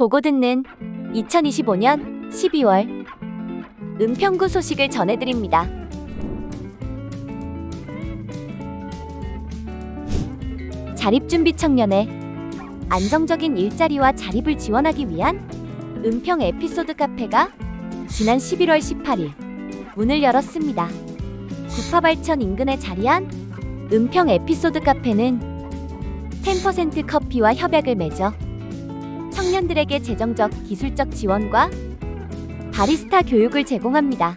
보고 듣는 2025년 12월 은평구 소식을 전해드립니다. 자립준비 청년의 안정적인 일자리와 자립을 지원하기 위한 은평 에피소드 카페가 지난 11월 18일 문을 열었습니다. 구파발천 인근에 자리한 은평 에피소드 카페는 10% 커피와 협약을 맺어 청년들에게 재정적, 기술적 지원과 바리스타 교육을 제공합니다.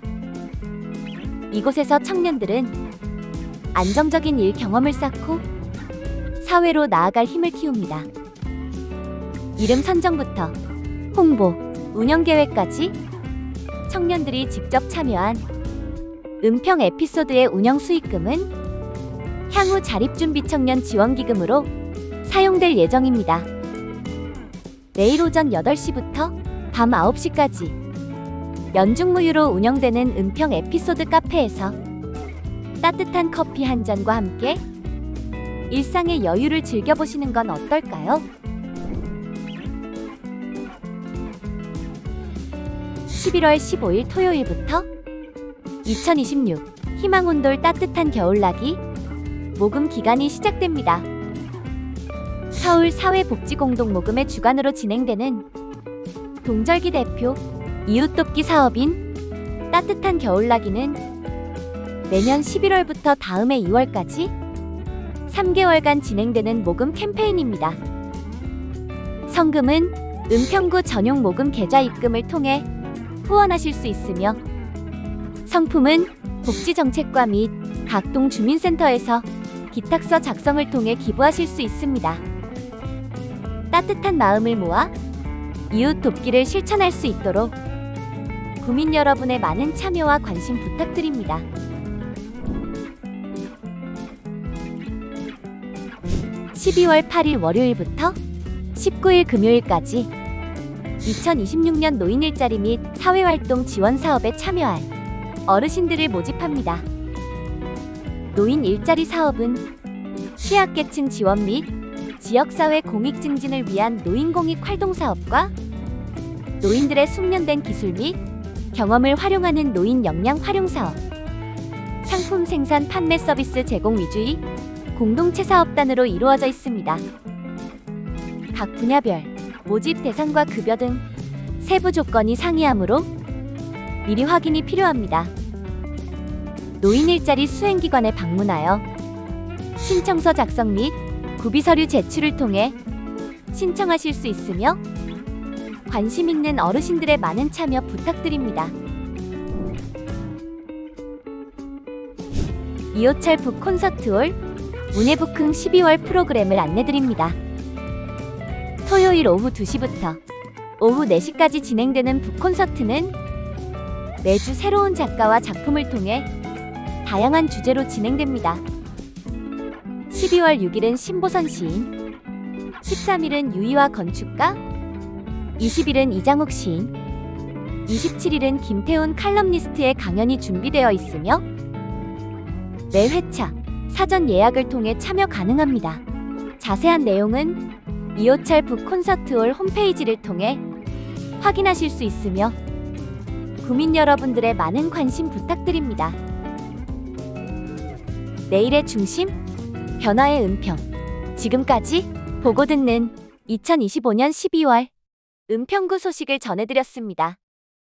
이곳에서 청년들은 안정적인 일 경험을 쌓고 사회로 나아갈 힘을 키웁니다. 이름 선정부터 홍보, 운영 계획까지 청년들이 직접 참여한 은평 에피소드의 운영 수익금은 향후 자립준비 청년 지원기금으로 사용될 예정입니다. 내일 오전 8시부터 밤 9시까지 연중무휴로 운영되는 은평 에피소드 카페에서 따뜻한 커피 한 잔과 함께 일상의 여유를 즐겨보시는 건 어떨까요? 11월 15일 토요일부터 2026 희망온돌 따뜻한 겨울나기 모금 기간이 시작됩니다. 서울 사회복지공동모금의 주관으로 진행되는 동절기 대표 이웃돕기 사업인 따뜻한 겨울나기는 내년 11월부터 다음해 2월까지 3개월간 진행되는 모금 캠페인입니다. 성금은 은평구 전용 모금 계좌 입금을 통해 후원하실 수 있으며 성품은 복지정책과 및 각동 주민센터에서 기탁서 작성을 통해 기부하실 수 있습니다. 따뜻한 마음을 모아 이웃 돕기를 실천할 수 있도록 구민 여러분의 많은 참여와 관심 부탁드립니다. (12월 8일) 월요일부터 (19일) 금요일까지 2026년 노인 일자리 및 사회활동 지원 사업에 참여할 어르신들을 모집합니다. 노인 일자리 사업은 취약계층 지원 및 지역사회 공익 증진을 위한 노인 공익 활동 사업과 노인들의 숙련된 기술 및 경험을 활용하는 노인 역량 활용 사업, 상품 생산 판매 서비스 제공 위주의 공동체 사업단으로 이루어져 있습니다. 각 분야별 모집 대상과 급여 등 세부 조건이 상이하므로 미리 확인이 필요합니다. 노인 일자리 수행기관에 방문하여 신청서 작성 및 구비 서류 제출을 통해 신청하실 수 있으며 관심 있는 어르신들의 많은 참여 부탁드립니다. 이호철 북 콘서트홀 문예북흥 12월 프로그램을 안내드립니다. 토요일 오후 2시부터 오후 4시까지 진행되는 북 콘서트는 매주 새로운 작가와 작품을 통해 다양한 주제로 진행됩니다. 12월 6일은 신보선 시인, 13일은 유희화 건축가, 20일은 이장욱 시인, 27일은 김태훈 칼럼니스트의 강연이 준비되어 있으며 매 회차 사전 예약을 통해 참여 가능합니다. 자세한 내용은 이호철 북 콘서트홀 홈페이지를 통해 확인하실 수 있으며 구민 여러분들의 많은 관심 부탁드립니다. 내일의 중심, 변화의 은평. 지금까지 보고 듣는 2025년 12월 은평구 소식을 전해드렸습니다.